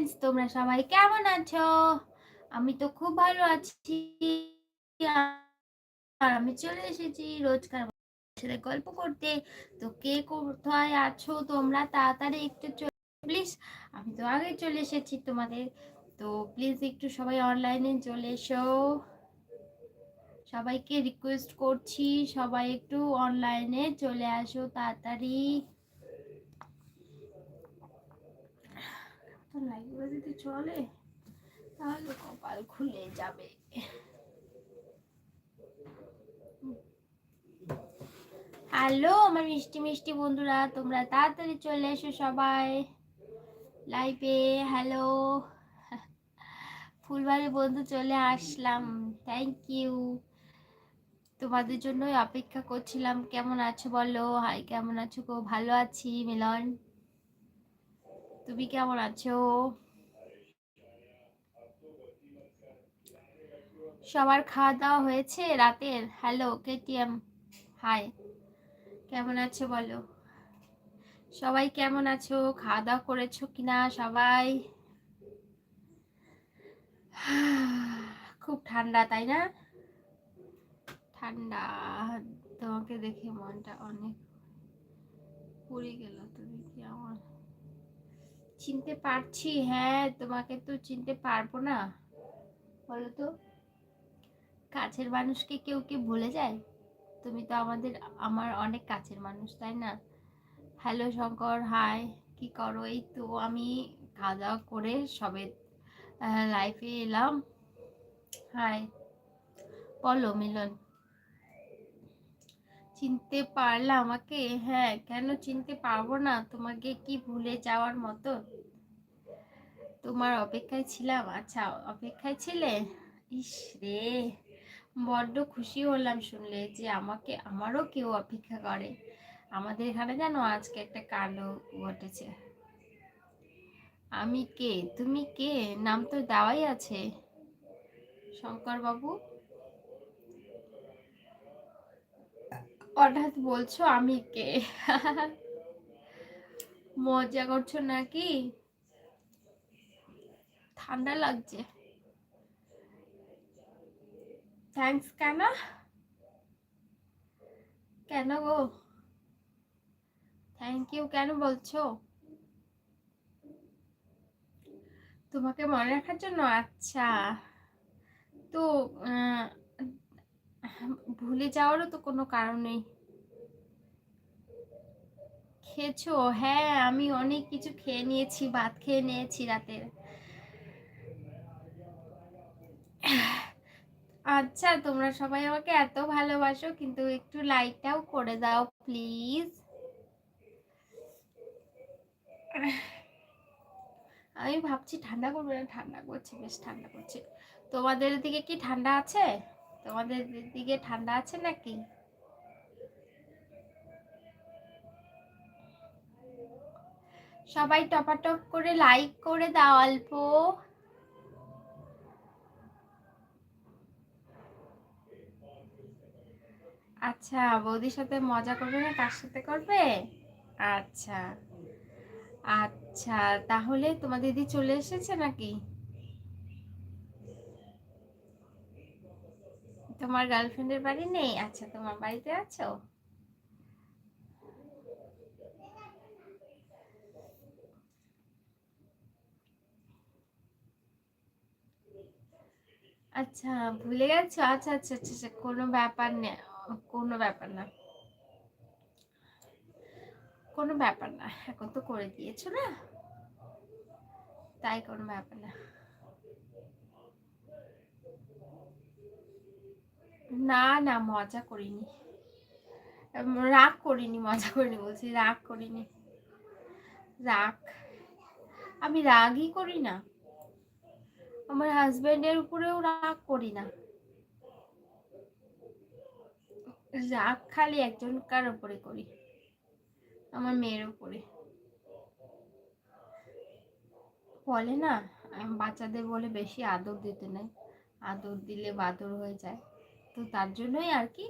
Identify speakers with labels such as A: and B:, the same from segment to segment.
A: Friends তোমরা সবাই কেমন আছো? আমি তো খুব ভালো আছি। আমি চলে এসেছি রোজকার সাথে গল্প করতে। তো কে কোথায় আছো তোমরা তাড়াতাড়ি একটু প্লিজ আমি তো আগে চলে এসেছি তোমাদের। তো প্লিজ একটু সবাই অনলাইনে চলে এসো। সবাইকে রিকোয়েস্ট করছি, সবাই একটু অনলাইনে চলে আসো তাড়াতাড়ি। লাইভে যদি চলে, তাহলে কপাল খুলে যাবে। হ্যালো, আমার মিষ্টি মিষ্টি বন্ধুরা, তোমরা তাড়াতাড়ি চলে এসো সবাই। লাইভে হ্যালো। ফুলবাড়ি বন্ধু চলে আসলাম থ্যাংক ইউ তোমাদের জন্যই অপেক্ষা করছিলাম, কেমন আছো বলো? হাই, কেমন আছো গো? ভালো আছি, মিলন? তুমি কেমন আছো? সবার খাওয়া দাওয়া হয়েছে রাতের? হ্যালো কেটিএম হাই কেমন আছো বলো? সবাই কেমন আছো? খাওয়া দাওয়া করেছ কিনা সবাই? খুব ঠান্ডা, তাই না? ঠান্ডা, তোমাকে দেখে মনটা অনেক পড়ে গেল, তুমি কি আমার চিনতে পারছি হ্যাঁ তোমাকে তো চিনতে পারব না। বলো তো, কাছের মানুষকে কেউ কি ভুলে যায়? তুমি তো আমাদের, আমার অনেক কাছের মানুষ, তাই না? হ্যালো শঙ্কর হাই কি করো? এই তো আমি খাওয়া দাওয়া করে সবে লাইফে এলাম। হাই বলো, মিলন। চিনতে পারলে আমাকে? হ্যাঁ কেন চিনতে পারব না? তোমাকে কি ভুলে যাওয়ার মতো? তোমার অপেক্ষায় ছিলাম। আচ্ছা অপেক্ষায় ছিলে? ইস রে, বড্ড খুশি হলাম শুনলে যে আমাকে, আমারও কেউ অপেক্ষা করে। আমাদের এখানে জানো আজকে একটা কালো ঘটেছে। আমি কে? তুমি কে? নাম তো দেওয়াই আছে। শঙ্কর বাবু হঠাৎ বলছো আমি কে? মজা করছ নাকি? ঠান্ডা লাগছে। থ্যাংকস কেন? কেন গো? থ্যাংক ইউ কেন বলছো? তোমাকে মনে রাখার জন্য? আচ্ছা। তো ভুলে যাওয়ারও তো কোনো কারণ নেই। খেয়েছো? হ্যাঁ আমি অনেক কিছু খেয়ে নিয়েছি, ভাত খেয়ে নিয়েছি রাতের। আচ্ছা তোমরা সবাই আমাকে এত ভালোবাসো, কিন্তু একটু লাইকটাও করে দাও, প্লিজ। আমি ভাবছি ঠান্ডা করবে না? ঠান্ডা করছে, বেশ ঠান্ডা করছে। তোমাদের দিকে কি ঠান্ডা আছে? তোমাদের দিকে ঠান্ডা আছে নাকি? সবাই টপাটপ করে লাইক করে দাও, অল্প। আচ্ছা বৌদির সাথে মজা করবে না? কার সাথে করবে? আচ্ছা। আচ্ছা তাহলে তোমার দিদি চলে এসেছে নাকি? তোমার গার্লফ্রেন্ডের বাড়ি নেই? আচ্ছা তোমার বাড়িতে আছো? আচ্ছা ভুলে গেছো? আচ্ছা আচ্ছা আচ্ছা, আচ্ছা কোনো ব্যাপার নেই কোনো ব্যাপার না। কোনো ব্যাপার না এখন তো করে দিয়েছ না? তাই কোনো ব্যাপার না। না না, মজা করিনি। রাগ করিনি, মজা করিনি বলছি, রাগ করিনি। রাগ। আমি রাগই করি না। আমার হাজবেন্ডের উপরেও রাগ করি না। রাগ খালি একজন কার উপরে করি। আমার মেয়ের উপরে। বলে না বাচ্চাদের বলে বেশি আদর দিতে নেই। আদর দিলে বাদর হয়ে যায়। তো তার জন্যই আর কি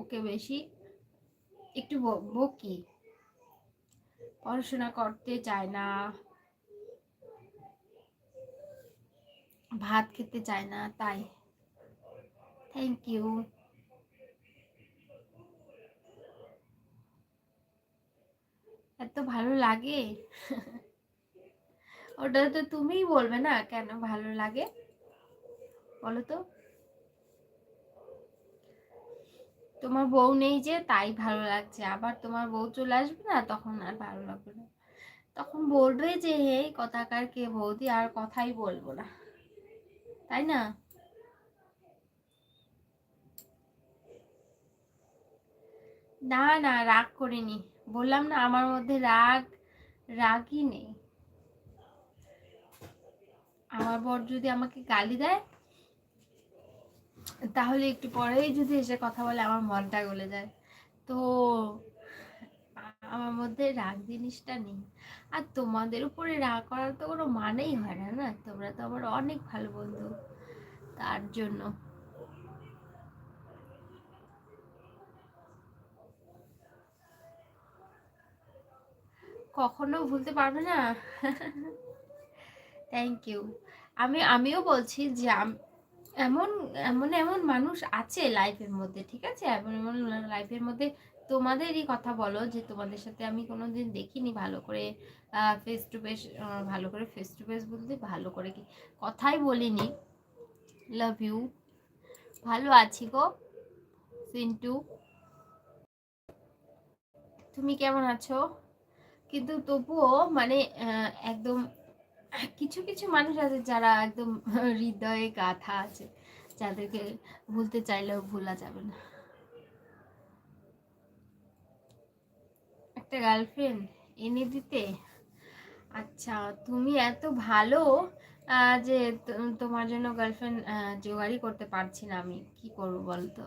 A: ওকে বেশি একটু বকি। পড়াশোনা করতে চায় না। ভাত খেতে চায় না, তাই। থ্যাংক ইউ এত ভালো লাগে? ওটা তো তুমিই বলবে না কেন ভালো লাগে? বলো তো। তোমার বউ নেই যে, তাই ভালো লাগছে। আবার তোমার বউ চলে আসবে না, তখন আর ভালো লাগবে না। তখন বলবে যে, হে, কথাকার কে বৌদি, আর কথাই বলব না। তাই না? না না, রাগ করিনি। বললাম না, আমার মধ্যে রাগ, রাগই নেই। আমার বর যদি আমাকে গালি দেয় তাহলে একটু পরেই যদি এসে কথা বলে আমার মনটা গলে যায়। তো আমার মধ্যে রাগ জিনিসটা নেই। আর তোমাদের উপরে রাগ করার তো কোনো মানেই হয় না না? তোমরা তো আমার অনেক ভালো বন্ধু। তার জন্য। কখনো ভুলতে পারবে না? থ্যাংক ইউ আমি, আমিও বলছি যে এমন এমন এমন মানুষ আছে লাইফের মধ্যে, ঠিক আছে? এমন এমন লাইফের মধ্যে তোমাদেরই কথা বলো যে তোমাদের সাথে আমি কোনোদিন দেখিনি ভালো করে ফেস টু ফেস ভালো করে ফেস টু ফেস বলতে ভালো করে কি কথাই বলিনি। লাভ ইউ ভালো আছি গো, সিন্টু। তুমি কেমন আছো? কিন্তু তবুও মানে একদম কিছু কিছু মানুষ আছে যারা একদম হৃদয়ে গাথা আছে, যাদেরকে ভুলতে চাইলেও ভোলা যাবে না। একটা গার্লফ্রেন্ড এনে দিতে? আচ্ছা তুমি এত ভালো যে তোমার জন্য গার্লফ্রেন্ড জোগাড়ই করতে পারছি না আমি, কি করব বলতো?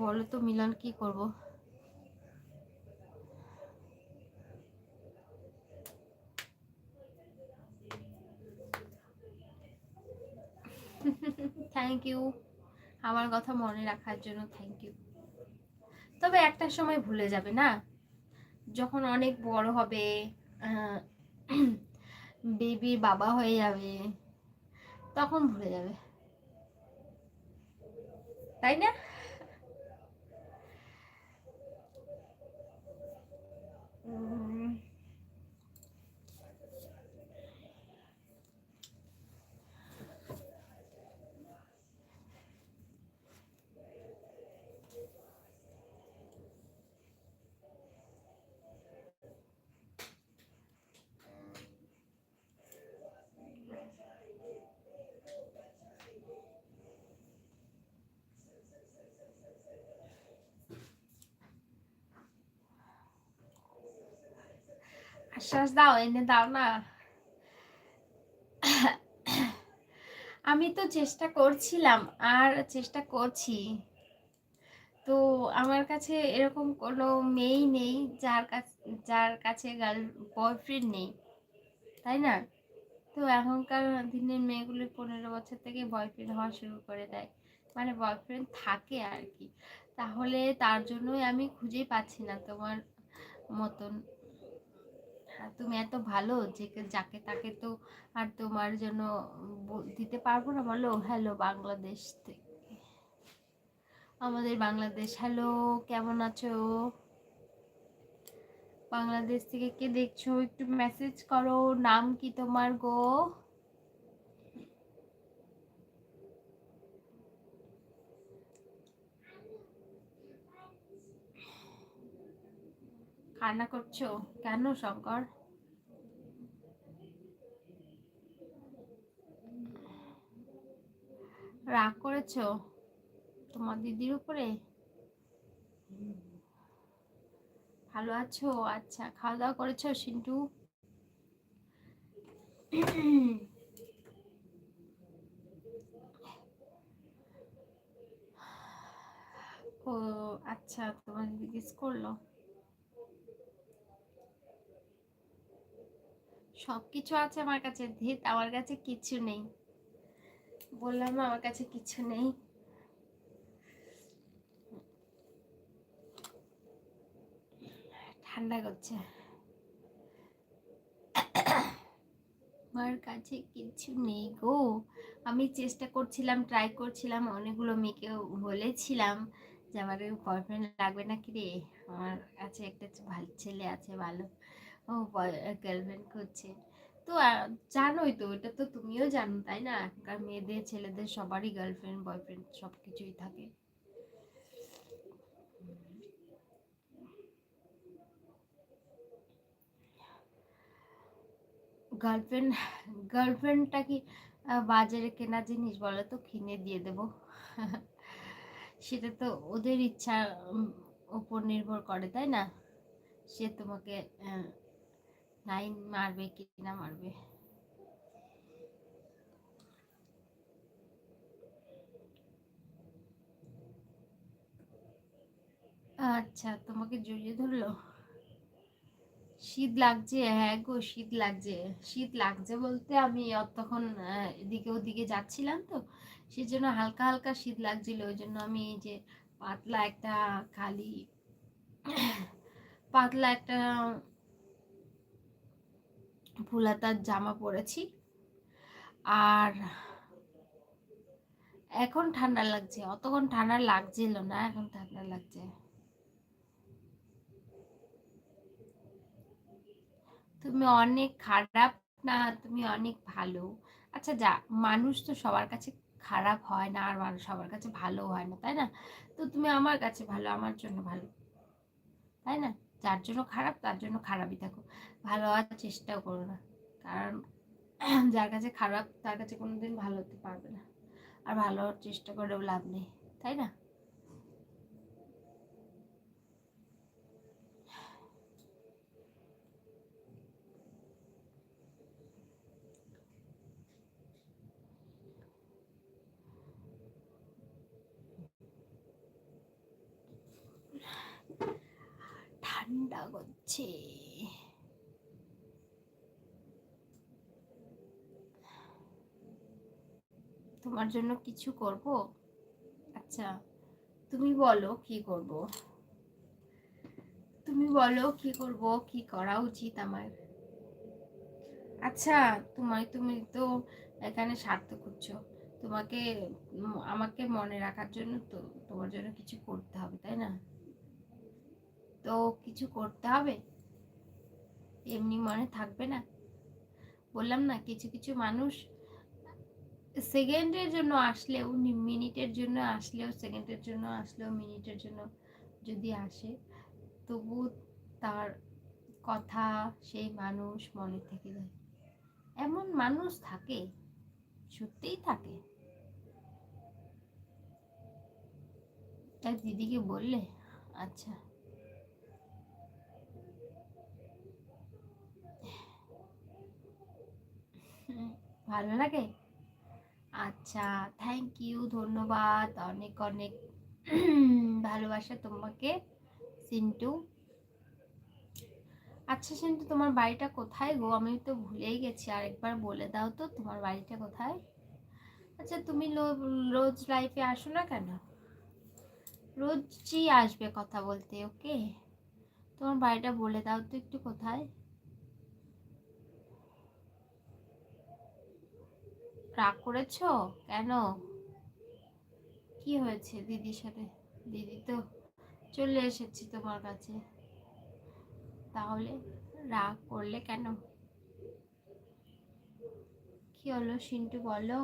A: বলো তো মিলন, কি করব? থ্যাংক ইউ আমার কথা মনে রাখার জন্য থ্যাংক ইউ তবে একটা সময় ভুলে যাবে না? যখন অনেক বড় হবে বেবি বাবা হয়ে যাবে, তখন ভুলে যাবে। তাই না? আশ্বাস দাও, এনে দাও না। আমি তো চেষ্টা করছিলাম, আর চেষ্টা করছি। তো আমার কাছে এরকম কোনো মেয়েই নেই, যার কাছে যার কাছে গার্ল, বয়ফ্রেন্ড নেই, তাই না? তো এখনকার দিনের মেয়েগুলি পনেরো বছর থেকে বয়ফ্রেন্ড হওয়া শুরু করে দেয়। মানে বয়ফ্রেন্ড থাকে আর কি। তাহলে তার জন্যই আমি খুঁজেই পাচ্ছি না তোমার মতন। তুমি এত ভালো যে যাকে তাকে তো আর তোমার জন্য দিতে পারব না। বলো হ্যালো বাংলাদেশ থেকে। আমাদের বাংলাদেশ হ্যালো কেমন আছো? বাংলাদেশ থেকে কে দেখছ? একটু মেসেজ করো, নাম কি তোমার গো? কান্না করছ? কেন শঙ্কর? রাগ করেছ তোমার দিদির উপরে? ভালো আছো? আচ্ছা খাওয়া দাওয়া করেছ সিন্টু? ও আচ্ছা তোমার কিস করল সব কিছু আছে আমার কাছে ধীর আমার কাছে কিছু নেই। বললাম, আমার কাছে কিছু নেই। ঠান্ডা করছে। আমার কাছে কিছু নেই গো। আমি চেষ্টা করছিলাম ট্রাই করছিলাম, অনেকগুলো মেয়েকে বলেছিলাম যে আমার বয়ফ্রেন্ড লাগবে নাকি রে? আমার কাছে একটা ভালো ছেলে আছে, ভালো ও গার্লফ্রেন্ড করছে তো জানোই তো, এটা তো তুমিও জানো, তাই না? এখনকার মেয়েদের, ছেলেদের সবারই গার্লফ্রেন্ড বয়ফ্রেন্ড সব কিছুই থাকে। গার্লফ্রেন্ড গার্লফ্রেন্ডটা কি বাজারে কেনা জিনিস বলো তো, কিনে দিয়ে দেব। সেটা তো ওদের ইচ্ছা উপর নির্ভর করে, তাই না? সে তোমাকে লাইন মারবে কি মারবে। আচ্ছা তোমাকে জড়িয়ে ধরলো? শীত লাগছে হ্যাঁ গো, শীত লাগছে। শীত লাগছে বলতে আমি তখন এদিকে ওদিকে যাচ্ছিলাম তো সেই জন্য হালকা হালকা শীত লাগছিল। ওই জন্য আমি যে পাতলা একটা খালি, পাতলা একটা ফুলাতার জামা পরেছি। আর এখন ঠান্ডা লাগছে। অতক্ষণ ঠান্ডা লাগছিল না, এখন ঠান্ডা লাগছে। তুমি অনেক খারাপ না, তুমি অনেক ভালো। আচ্ছা যা, মানুষ তো সবার কাছে খারাপ হয় না, আর মানুষ সবার কাছে ভালো হয় না, তাই না? তো তুমি আমার কাছে ভালো, আমার জন্য ভালো, তাই না? যার জন্য খারাপ, তার জন্য খারাপই থাকো ভালো হওয়ার চেষ্টাও করো না। কারণ যার কাছে খারাপ, তার কাছে কোনো দিন ভালো হতে পারবে না। আর ভালো হওয়ার চেষ্টা করেও লাভ নেই, তাই না? ঠান্ডা করছে। তোমার জন্য কিছু করব? আচ্ছা তুমি বলো কি করব? তুমি বলো কি করব, কি করা উচিত আমার? আচ্ছা তোমার তুমি তো এখানে স্বার্থ করছ তোমাকে আমাকে মনে রাখার জন্য তো তোমার জন্য কিছু করতে হবে, তাই না? তো কিছু করতে হবে? এমনি মনে থাকবে না। বললাম না, কিছু কিছু মানুষ সেকেন্ডের জন্য আসলেও মিনিটের জন্য আসলেও সেকেন্ডের জন্য আসলেও মিনিটের জন্য যদি আসে, তবু তার কথা সেই মানুষ মনে থেকে যায়। এমন মানুষ থাকে, সত্যিই থাকে। তাই দিদিকে বললে আচ্ছা ভালো লাগে আচ্ছা থ্যাংক ইউ ধন্যবাদ। অনেক অনেক ভালোবাসা তোমাকে, সিন্টু। আচ্ছা সিন্টু, তোমার বাড়িটা কোথায় গো? আমি তো ভুলেই গেছি, আরেকবার বলে দাও তো, তোমার বাড়িটা কোথায়? আচ্ছা তুমি রোজ লাইফে আসো না কেন? রোজই আসবে কথা বলতে ওকে তোমার বাড়িটা বলে দাও তো একটু কোথায়? রাগ করেছ? কেন? কি হয়েছে দিদির সাথে? দিদি তো চলে এসেছি তোমার কাছে। তাহলে রাগ করলে কেন? কি হলো সিন্টু বলো?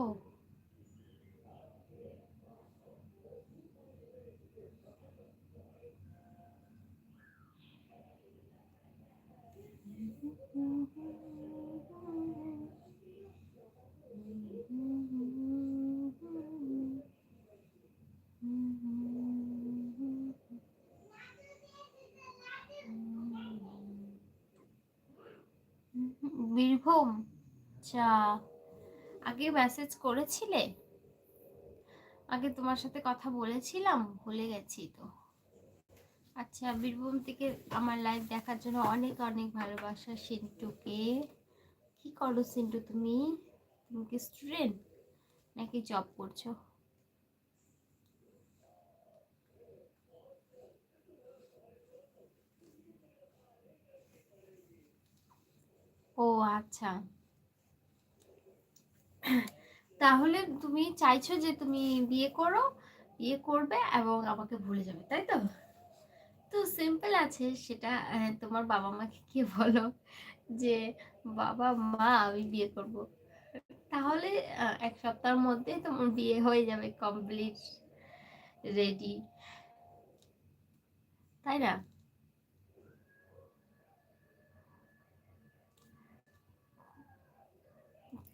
A: বীরভূম আচ্ছা আগে মেসেজ করেছিলে? আগে তোমার সাথে কথা বলেছিলাম, ভুলে গেছি তো। আচ্ছা বীরভূম থেকে আমার লাইভ দেখার জন্য অনেক অনেক ভালোবাসা সিন্টুকে। কি করো সিন্টু তুমি? তুমি কি স্টুডেন্ট নাকি জব করছ ও আচ্ছা। তাহলে তুমি চাইছো যে তুমি বিয়ে করো, বিয়ে করবে এবং আমাকে ভুলে যাবে, তাই তো? তো সিম্পল আছে সেটা তোমার বাবা মাকে কি বলো যে, বাবা মা, আমি বিয়ে করব। তাহলে এক সপ্তাহের মধ্যে তোমার বিয়ে হয়ে যাবে কমপ্লিট রেডি তাই না?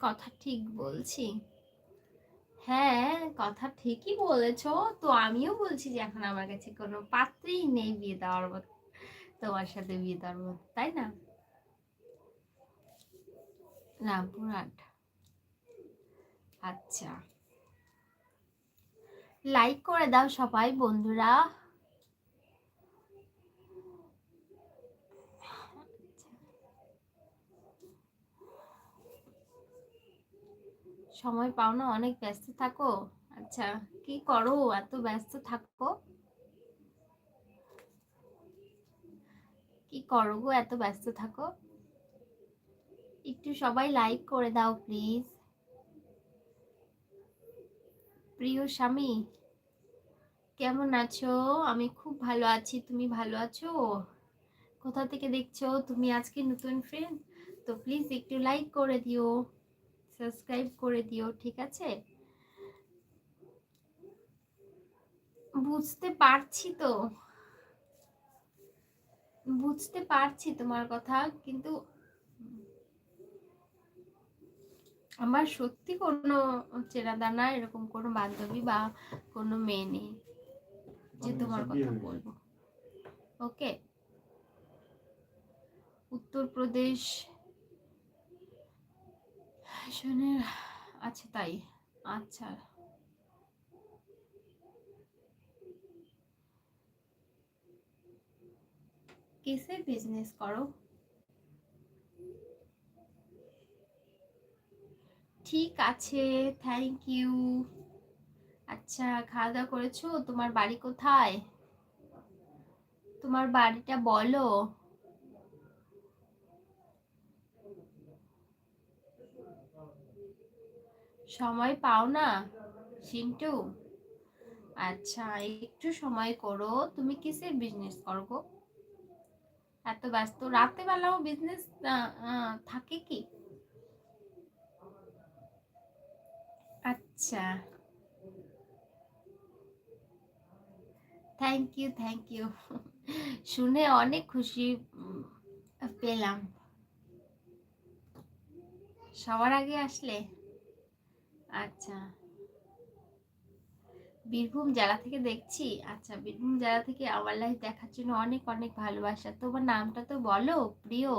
A: কথা ঠিক বলছি? হ্যাঁ কথা ঠিকই বলেছ। তো আমিও বলছি যে এখন আমার কাছে কোনো পাত্রেই নেই বিয়ে দেওয়ার মতো, তোমার সাথে বিয়ে দেওয়ার মতো, তাই না? রামপুরহাট আচ্ছা। লাইক করে দাও সবাই, বন্ধুরা। সময় পাও না, অনেক ব্যস্ত থাকো। আচ্ছা কি করো? এত ব্যস্ত থাকো। কি করো গো? এত ব্যস্ত থাকো। একটু সবাই লাইক করে দাও প্লিজ প্রিয় স্বামী, কেমন আছো? আমি খুব ভালো আছি। তুমি ভালো আছো? কোথা থেকে দেখছ? তুমি আজকে নতুন ফ্রেন্ড তো প্লিজ একটু লাইক করে দিও। সাবস্ক্রাইব করে দিও ঠিক আছে? বুঝতে পারছি তো। বুঝতে পারছি তোমার কথা কিন্তু আমার সত্যি কোনো চেনা দানা এরকম কোনো বান্ধবী বা কোনো মেয়ে নেই যে তোমার কথা বলব। ওকে উত্তরপ্রদেশ শুনে আচ্ছা তাই আচ্ছা। কিসে বিজনেস করো। ঠিক আছে থ্যাংক ইউ আচ্ছা খাওয়া দাওয়া করেছ? তোমার বাড়ি কোথায়? তোমার বাড়িটা বলো। সময় পাও না, সিন্টু? আচ্ছা একটু সময় করো। তুমি কিসের বিজনেস করো গো? এত ব্যস্ত। রাতে বেলাও বিজনেস থাকে কি? আচ্ছা। থ্যাংক ইউ থ্যাংক ইউ শুনে অনেক খুশি পেলাম। সবার আগে আসলে? আচ্ছা। বীরভূম জেলা থেকে দেখছি। আচ্ছা বীরভূম জেলা থেকে আমার লাইফ দেখার জন্য অনেক অনেক ভালোবাসা। তোমার নামটা তো বলো, প্রিয়।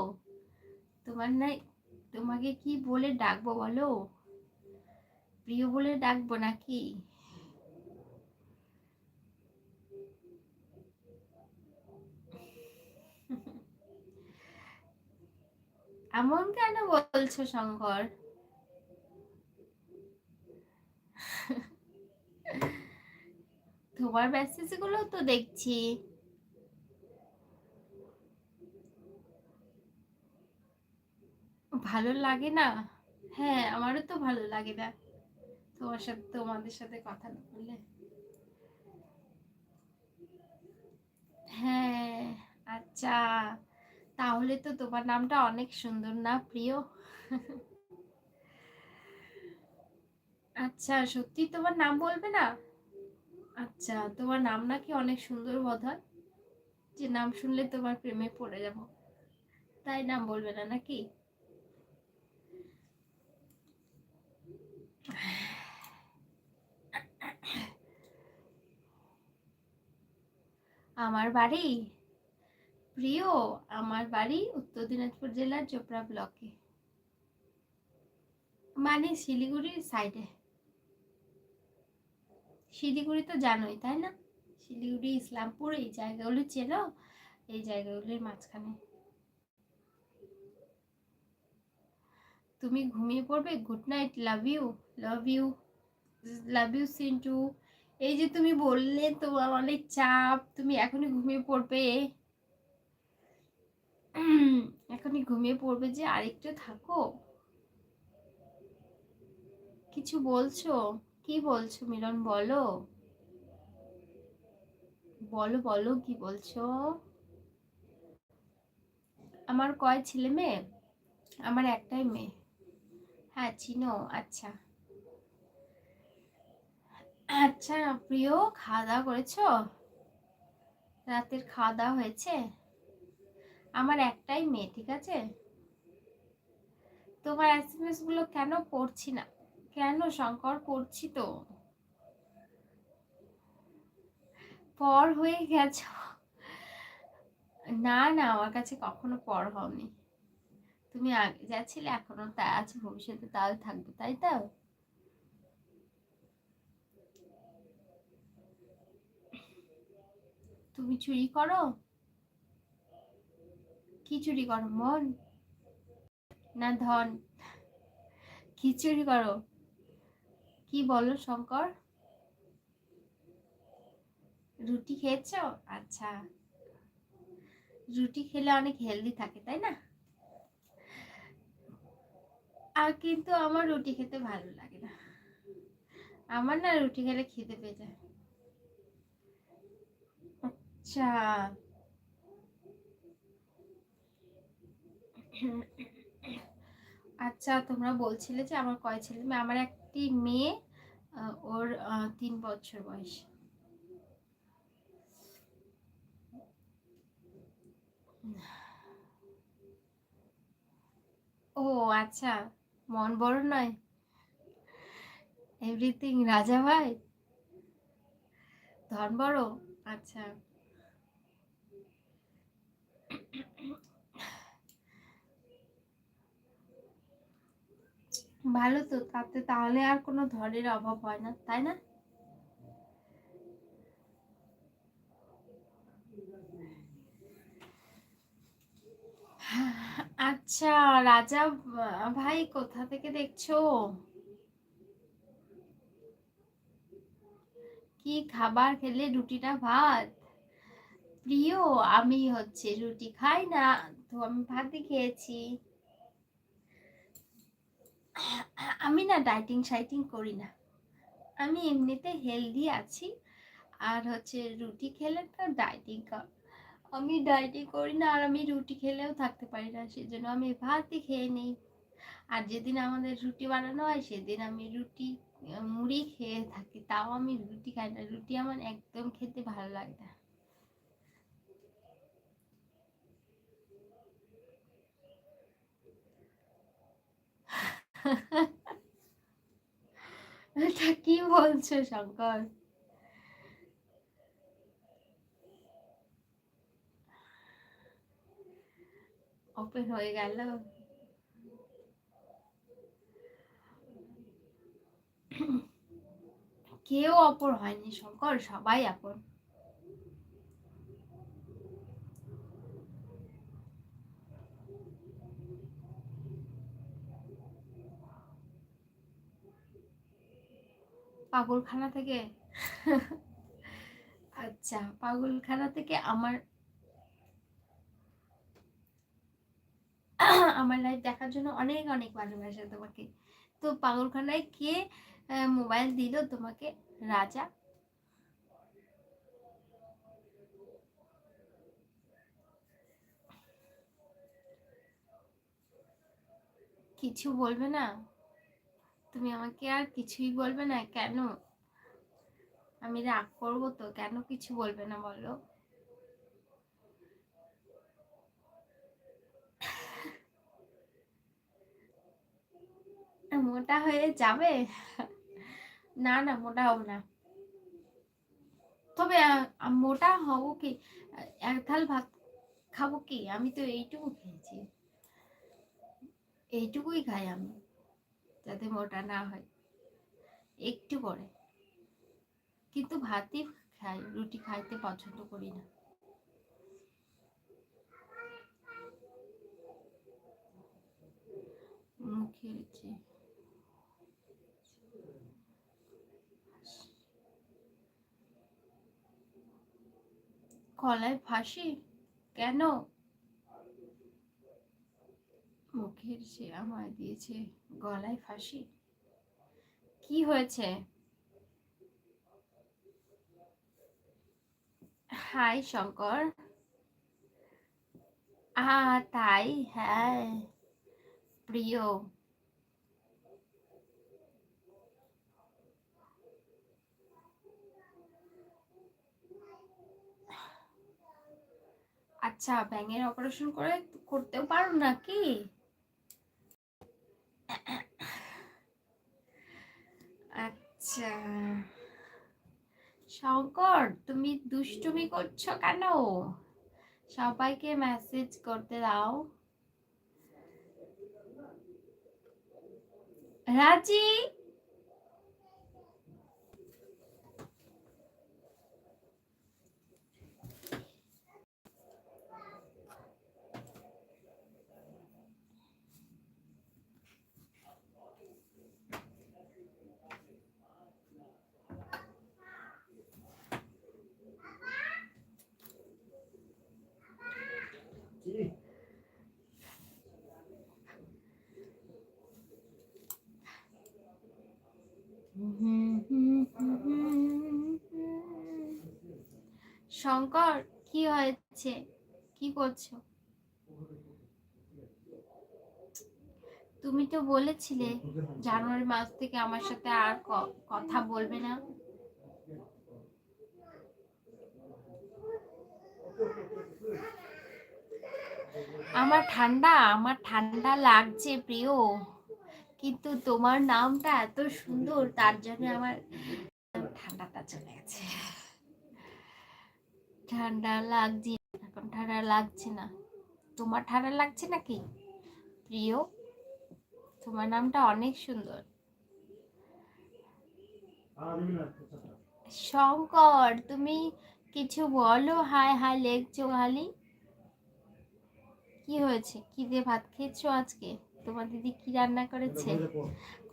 A: তোমার নাই তোমাকে কি বলে ডাকবো বলো? প্রিয় বলে ডাকবো নাকি? এমন কেন বলছো, শঙ্কর? তোমারগুলো তো দেখছি। ভালো লাগে না? হ্যাঁ আমারও তো ভালো লাগে না। তোমার সাথে, তোমাদের সাথে কথা না বললে। হ্যাঁ আচ্ছা। তাহলে তো তোমার নামটা অনেক সুন্দর না, প্রিয়? আচ্ছা সত্যি তোমার নাম বলবে না? আচ্ছা তোমার নাম নাকি অনেক সুন্দর বোধ হয় যে নাম শুনলে তোমার প্রেমে পড়ে যাব। তাই নাম বলবে না নাকি? আমার বাড়ি? প্রিয়, আমার বাড়ি উত্তর দিনাজপুর জেলার চোপড়া ব্লকে। মানে শিলিগুড়ির সাইডে শিলিগুড়ি তো জানোই, তাই না? শিলিগুড়ি, ইসলামপুর, এই জায়গাগুলি চেনো? এই জায়গাগুলির মাঝখানে। তুমি ঘুমিয়ে পড়বে? Good night love you love you love you Sintu এই যে তুমি বললে তোমার অনেক চাপ, তুমি এখনই ঘুমিয়ে পড়বে। এখনই ঘুমিয়ে পড়বে যে আরেকটু থাকো। কিছু বলছো? কি বলছো মিলন? বলো। বলো বলো, কি বলছো? আমার কয় ছেলে মেয়ে? আমার একটাই মেয়ে। হ্যাঁ চিনো আচ্ছা। আচ্ছা প্রিয় খাওয়া দাওয়া করেছ? রাতের খাওয়া দাওয়া হয়েছে? আমার একটাই মেয়ে, ঠিক আছে? তোমার এসএমএসগুলো কেন পড়ছি না? কেন শঙ্কর, করছি তো। পর হয়ে গেছ। না না, আমার কাছে কখনো পর হওনি। তুমি আগে যা ছিলে এখনও তা আছে, ভবিষ্যতে তাও থাকবে, তাই তো? তুমি চুরি করো? কি চুরি করো, মন? না, ধন? কি চুরি করো? কি বলো শঙ্কর? রুটি খেয়েছ? আচ্ছা। রুটি খেলে অনেক হেলদি থাকে, তাই না? আর কিন্তু আমার রুটি খেতে ভালো লাগে না। আমার না রুটি খেলে খেতে পেয়ে যায়। আচ্ছা। আচ্ছা তোমরা বলছিলে যে আমার কয় ছেলে মেয়ে? আমার একটি মেয়ে ওর তিন বছর বয়স। ও আচ্ছা মন বড় নয়? এভরিথিং রাজা ভাই? ধন বড়? আচ্ছা। ভালো তো, তাতে তাহলে আর কোনো ধনের অভাব হয় না, তাই না? আচ্ছা রাজা ভাই কোথা থেকে দেখছ? কি খাবার খেলে রুটিটা ভাত? প্রিয়, আমি হচ্ছে রুটি খাই না, তো আমি ভাতই খেয়েছি। আমি না ডাইটিং সাইটিং করি না। আমি এমনিতে হেলদি আছি, আর হচ্ছে রুটি খেলে তো ডাইটিং আমি ডাইটিং করি না, আর আমি রুটি খেলেও থাকতে পারি না, সেজন্য আমি ভাতই খেয়ে নিই। আর যেদিন আমাদের রুটি বানানো হয়, সেদিন আমি রুটি, মুড়ি খেয়ে থাকি, তাও আমি রুটি খাই না। রুটি আমার একদম খেতে ভালো লাগে না। এটা কি বলছো শঙ্কর? ওপেন হয়ে গেল। কেউ অপর হয়নি শঙ্কর সবাই আপন। পাগলখানা থেকে? আচ্ছা পাগলখানা থেকে আমার আমার লাইফ দেখার জন্য অনেক অনেক ভালোবাসা তোমাকে। তো পাগলখানায় কে মোবাইল দিল তোমাকে? রাজা? কিছু বলবে না? তুমি আমাকে আর কিছুই বলবে না, কেন? আমি রাগ করব তো, কেন কিছু বলবে না বলো? মোটা হয়ে যাবে? না না, মোটা হব না। তবে মোটা হব কি? এক থাল ভাত খাব কি? আমি তো এইটুকু খেয়েছি। এইটুকুই খাই আমি। যাতে মোটা না হয়। একটু করে কিন্তু ভাতই খাই, রুটি খাইতে পছন্দ করি না। মুখের কলায় ফাঁসি? কেন? মুখের সে আমায় দিয়েছে গলায় ফাঁসি। কি হয়েছে? হাই, শঙ্কর। আ, তাই? হ্যাঁ। প্রিয়। আচ্ছা ব্যাঙের অপারেশন করে করতেও পারো নাকি? আচ্ছা। শঙ্কর তুমি দুষ্টুমি করছ কেন? সবাইকে মেসেজ করতে দাও। রাজি? শঙ্কর, কি হয়েছে? কি করছ? তুমি তো বলেছিলে জানুয়ারি মাস থেকে আমার সাথে আর কথা বলবে না। আমার ঠান্ডা আমার ঠান্ডা লাগছে প্রিয়। কিন্তু তোমার নামটা এত সুন্দর, তার জন্য আমার ঠান্ডাটা চলে গেছে। ঠান্ডা লাগছে এখন ঠান্ডা লাগছে না। তোমার ঠান্ডা লাগছে নাকি? প্রিয় তোমার নামটা অনেক সুন্দর। শঙ্কর তুমি কিছু বলো। হাই হাই লেখছো খালি কি হয়েছে? কি দিয়ে ভাত খেয়েছো আজকে? তোমার দিদি কি রান্না করেছে?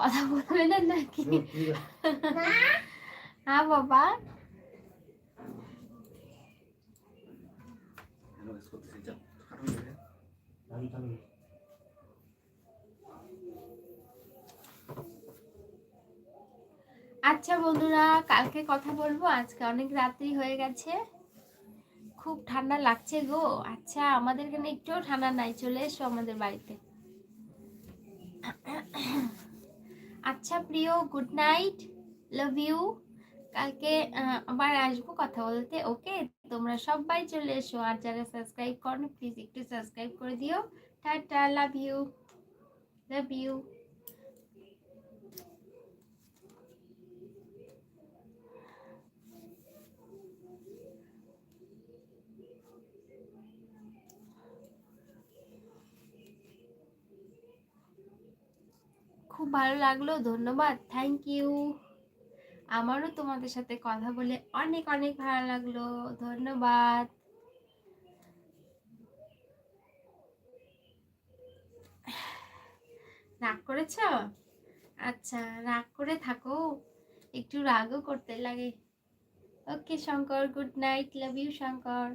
A: কথা বলবে না নাকি? হ্যাঁ বাবা। আচ্ছা বন্ধুরা, কালকে কথা বলব। আজকে অনেক রাত্রি হয়ে গেছে। খুব ঠান্ডা লাগছে গো। আচ্ছা আমাদের এখানে একটুও ঠান্ডা নাই। চলে এসো আমাদের বাড়িতে। আচ্ছা প্রিয়, গুড নাইট। লাভ ইউ কালকে আবার আসব কথা বলতে, ওকে? তোমরা সবাই চলে এসো আর যারা সাবস্ক্রাইব করো প্লিজ একটু সাবস্ক্রাইব করে দিও। Tata love you love you খুব ভালো লাগল, ধন্যবাদ থ্যাংক ইউ আমারও তোমাদের সাথে কথা বলে অনেক অনেক ভালো লাগল। ধন্যবাদ। রাগ করেছ? আচ্ছা রাগ করে থাকো। একটু রাগও করতে লাগে। Okay Shankar good night love you Shankar.